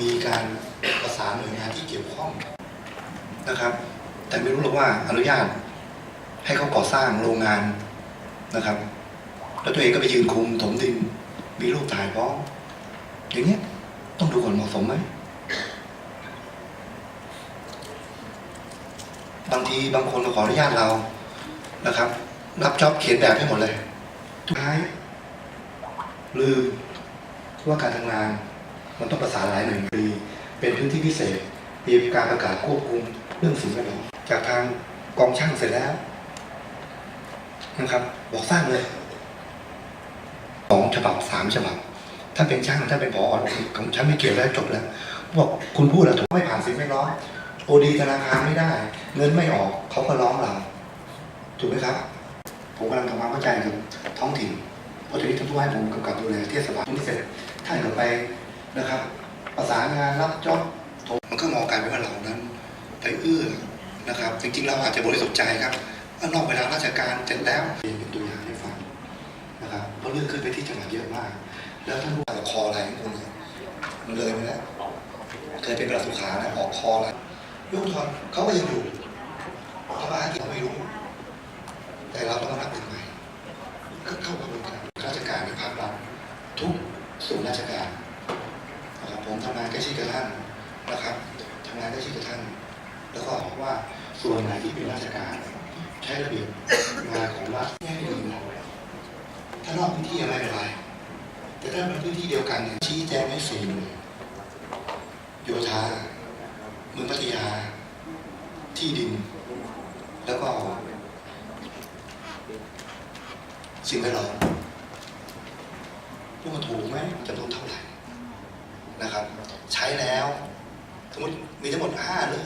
มีการประสานหน่วยงานที่เกี่ยวข้องนะครับ แต่ไม่รู้หรอกว่าอนุญาตให้เขาก่อสร้างโรงงานนะครับ แล้วตัวเองก็ไปยืนคุมถมดิน มีรูปถ่ายพร้อมอย่างเงี้ยต้องดูก่อนเหมาะสมไหมบางทีบางคนมาขออนุญาตเรานะครับ รับจ็อบเขียนแบบให้หมดเลย ทุกท้ายลืมว่าการทำงาน มันต้องประสานหลายหน่วยงานดีเป็นพื้นที่พิเศษมีการประกาศควบคุมเรื่องสิ่งแวดล้อมจากทางกองช่างเสร็จแล้วนะครับ บอกสร้างเลยสองฉบับสามฉบับถ้าเป็นช่างถ้าเป็นผอของฉันไม่เกี่ยวแล้วจบแล้วบอกคุณพูดอะถูกไม่ผ่านสิ่งแวดล้อมโอดีธนาคารไม่ได้ เงินไม่ออกเขาก็ร้องเราถูกไหมครับ ผมกำลังทำความเข้าใจกับท้องถิ่นเพราะทีนี้ท่านผู้ว่าให้ผมกำกับดูแลเทศบาลตรงนี้เสร็จท่านก็ไป นะครับ ประสานงานรับจ็อบมันก็มองกลายเป็นว่าเรานั้น ไปเอื้อนะครับ จริงๆ เราอาจจะบริสุทธิ์ใจครับว่านอกเวลาราชการเสร็จแล้วเป็นตัวอย่างให้ฟังนะครับเพราะเรื่องขึ้นไปที่จังหวัดเยอะมาก แล้วท่านผู้ว่าคออะไรของคุณเนี่ยมันเลยไปแล้วเคยเป็นประสุขานะออกคอแล้วยุคทอนเขาก็ยังอยู่เขาบ้าที่เราไม่รู้ แต่เราต้องมานับถึงใหม่ก็เข้ากระบวนการราชการในภาครัฐทุกส่วนราชการ ผมทำงานใกล้ชิดกับท่านนะครับทำงานใกล้ชิดกับท่าน แล้วก็ว่าส่วนไหนที่เป็นราชการ ใช้ระเบียบงานของรัฐให้ดีนะถ้านอกพื้นที่อะไรไม่เป็นไรแต่ถ้าเป็นพื้นที่เดียวกันเนี่ยชี้แจงให้สี่หน่วยโยธาเมืองพัทยา ที่ดิน แล้วก็สิ่งแวดล้อมพวกมันถูกไหมจำนวนเท่าไหร่ นะครับ ใช้แล้ว สมมติมีทั้งหมดห้าเรื่อง